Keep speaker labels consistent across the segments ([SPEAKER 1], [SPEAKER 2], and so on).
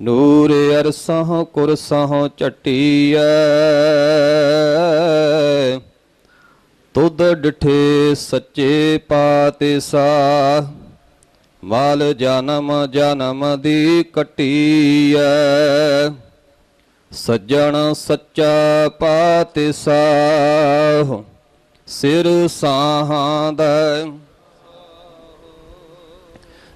[SPEAKER 1] ਨੂਰ ਅਰਸਹ ਕੁਰਸਹ ਚਟੀਐ ਤੁਧ ਡਠੇ ਸੱਚੇ ਪਾਤਸ਼ਾਹ ਮਾਲ ਜਨਮ ਜਨਮ ਦੀ ਕਟੀਐ। ਸੱਜਣ ਸੱਚਾ ਪਾਤਸ਼ਾਹ ਸਿਰ ਸਾਹਾਂ ਦਾ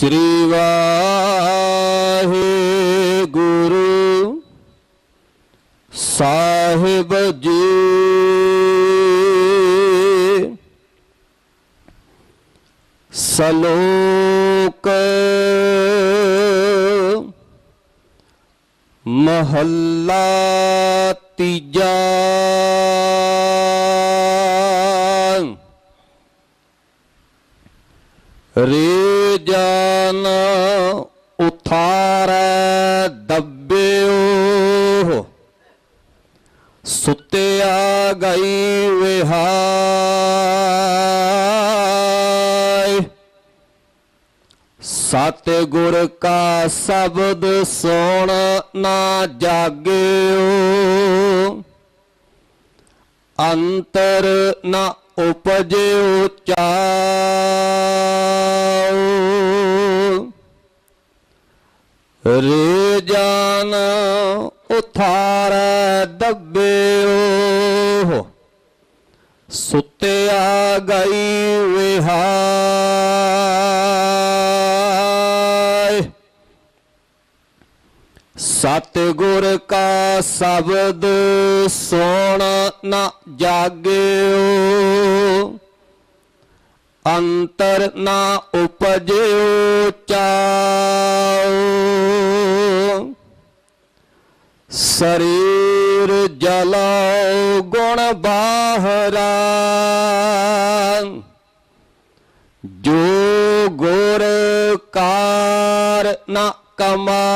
[SPEAKER 1] ਸ੍ਰੀ ਵਾਹਿਗੁਰੂ ਸਾਹਿਬ ਜੀ। ਸਲੋਕ ਮਹੱਲਾ ਤੀਜਾ। ਰੇ ਜਾਨ ਉਥਾਰੈ ਦੱਬਿਓ। ਸੁੱਤਿਆ ਗਈ ਵਿਹਾਈ ਸਤ ਗੁਰ ਕਾ ਸ਼ਬਦ ਸੁਣ ਨਾ ਜਾਗਿਓ। ਅੰਤਰ ਨਾ ਉਪਜਿਓ ਚਾਉ ਵਿਹਾਈ ਸਤ ਗੁਰ ਕਾ ਸ਼ਬਦ ਸੁਣ ਨਾ ਜਾਗਿਓ। ਅੰਤਰ ਨਾ ਉਪਜਿਓ ਚਾਉ ਸਰੀਰ ਜਲਾਉ ਗੁਣ ਬਾਹਰਾ। ਜੋ ਗੁਰ ਕਾਰ ਨਾ ਕਮਾਏ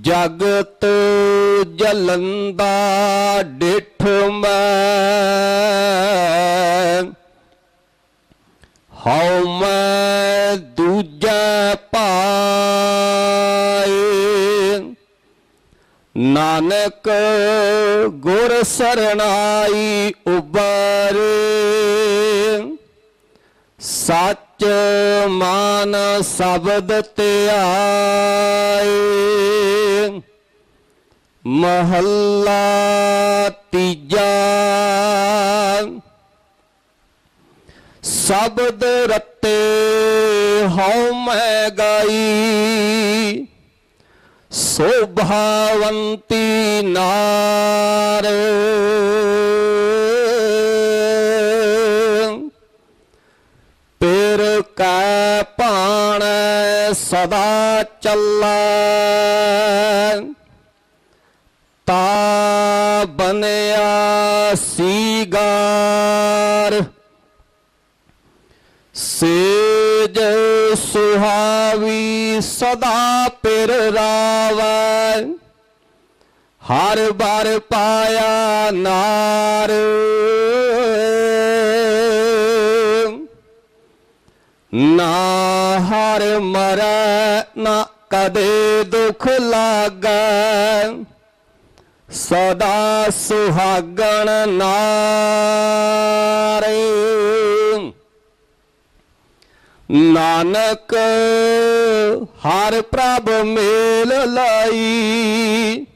[SPEAKER 1] ਜਗਤ ਜਲੰਦਾ ਡਿਠ ਮੈਂ ਨਾਨਕ ਗੁਰ ਸਰਣਾਈ ਉਬਰੇ। ਸੱਚ ਮਾਨ ਸ਼ਬਦ ਧਿਆਏ। ਮਹੱਲਾ ਤੀਜਾ। ਸ਼ਬਦ ਰਤੇ ਹਉ ਮੈਂ ਗਾਈ। ਸੋਭਾਵੰਤੀ ਨਾਰ। ਪੇਰ ਕੈ ਭਾਣ ਸਦਾ ਚੱਲੈ। ਤਾ ਬਨਿਆ ਸੀਗਾਰ। ਸੇਜ ਸੁਹਾਵੀ ਸਦਾ ਪਿਰ ਰਾਵੈ। ਹਰ ਬਰ ਪਾਇਆ ਨਾਰ। ਨਾ ਹਰ ਮਰੈ, ਨਾ ਕਦੇ ਦੁਖ ਲਾਗੈ। ਸਦਾ ਸੁਹਾਗਣ ਨਾਰੇ। ਨਾਨਕ ਹਰ ਪ੍ਰਭ ਮੇਲ ਲਾਈ।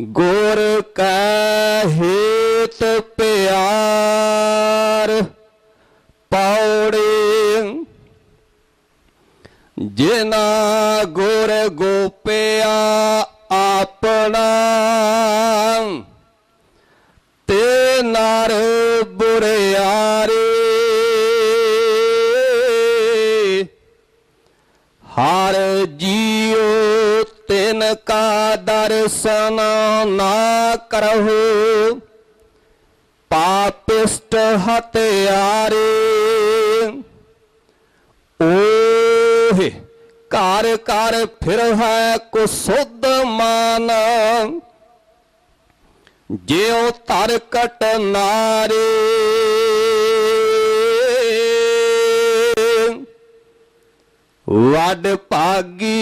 [SPEAKER 1] ਗੁਰ ਕੈ ਹੇਤ ਪਿਆਰ ਪੌੜੇ। ਜਿਨਾ ਗੁਰ ਗੋਪਿਆ ਆਪਣਾ ਕਾ ਦਰਸ਼ਨ ਨਾ ਕਰਹੁ, ਪਾਪਿਸ਼ਟ ਹਤਿਆਰੇ ਓਹੇ ਘਰ ਘਰ ਫਿਰ ਹੈ ਕੋ ਸੁਧ ਮਾਨ, ਜਿਉ ਤਰ ਕਟ ਨਾਰੇ ਵੱਡ ਭਾਗੀ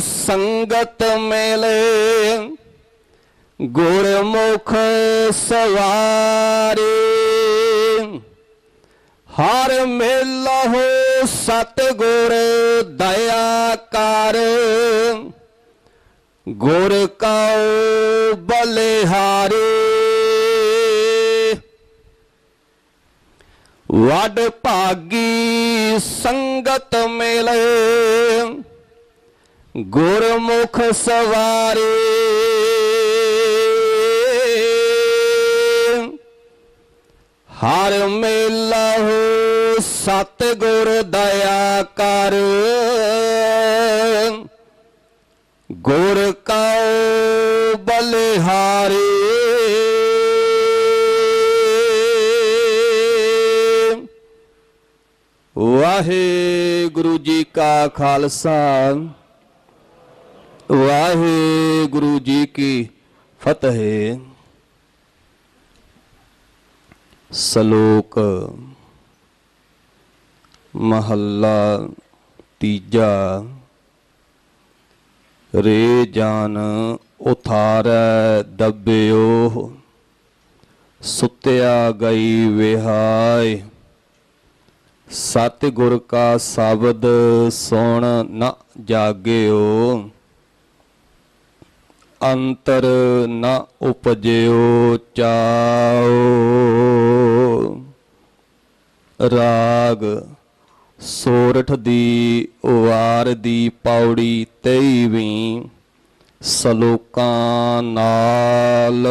[SPEAKER 1] ਸੰਗਤ ਮਿਲੇ ਗੁਰਮੁਖ ਸਵਾਰੀ। ਹਰ ਮੇਲਾ ਹੋ ਸਤਿਗੁਰ ਦਇਆ ਕਰ। ਗੁਰ ਕਉ ਬਲਿਹਾਰੇ। ਵਡ ਭਾਗੀ ਸੰਗਤ ਮਿਲੇ ਗੁਰਮੁਖ ਸਵਾਰੇ। ਹਰ ਮੇਲਾ ਹੋ ਸਤਿਗੁਰ ਦਇਆ ਕਰ। ਗੁਰ ਕਉ ਬਲਿਹਾਰੇ। ਵਾਹਿਗੁਰੂ ਜੀ ਕਾ ਖਾਲਸਾ। ਵਾਹਿਗੁਰੂ ਜੀ ਕੀ ਫਤਿਹ। ਸ਼ਲੋਕ ਮਹੱਲਾ ਤੀਜਾ। ਰੇ ਜਾਨ ਉਥਾਰੈ ਦੱਬਿਓ, ਸੁੱਤਿਆ ਗਈ ਵਿਹਾਈ ਸਤਿਗੁਰ ਕਾ ਸ਼ਬਦ ਸੁਣ ਨ ਜਾਗਿਓ। ਅੰਤਰ ਨ ਉਪਜਿਓ ਚਾਓ ਰਾਗ ਸੋਰਠ ਦੀ ਵਾਰ ਦੀ ਪੌੜੀ 23ਵੀਂ ਸਲੋਕਾਂ ਨਾਲ।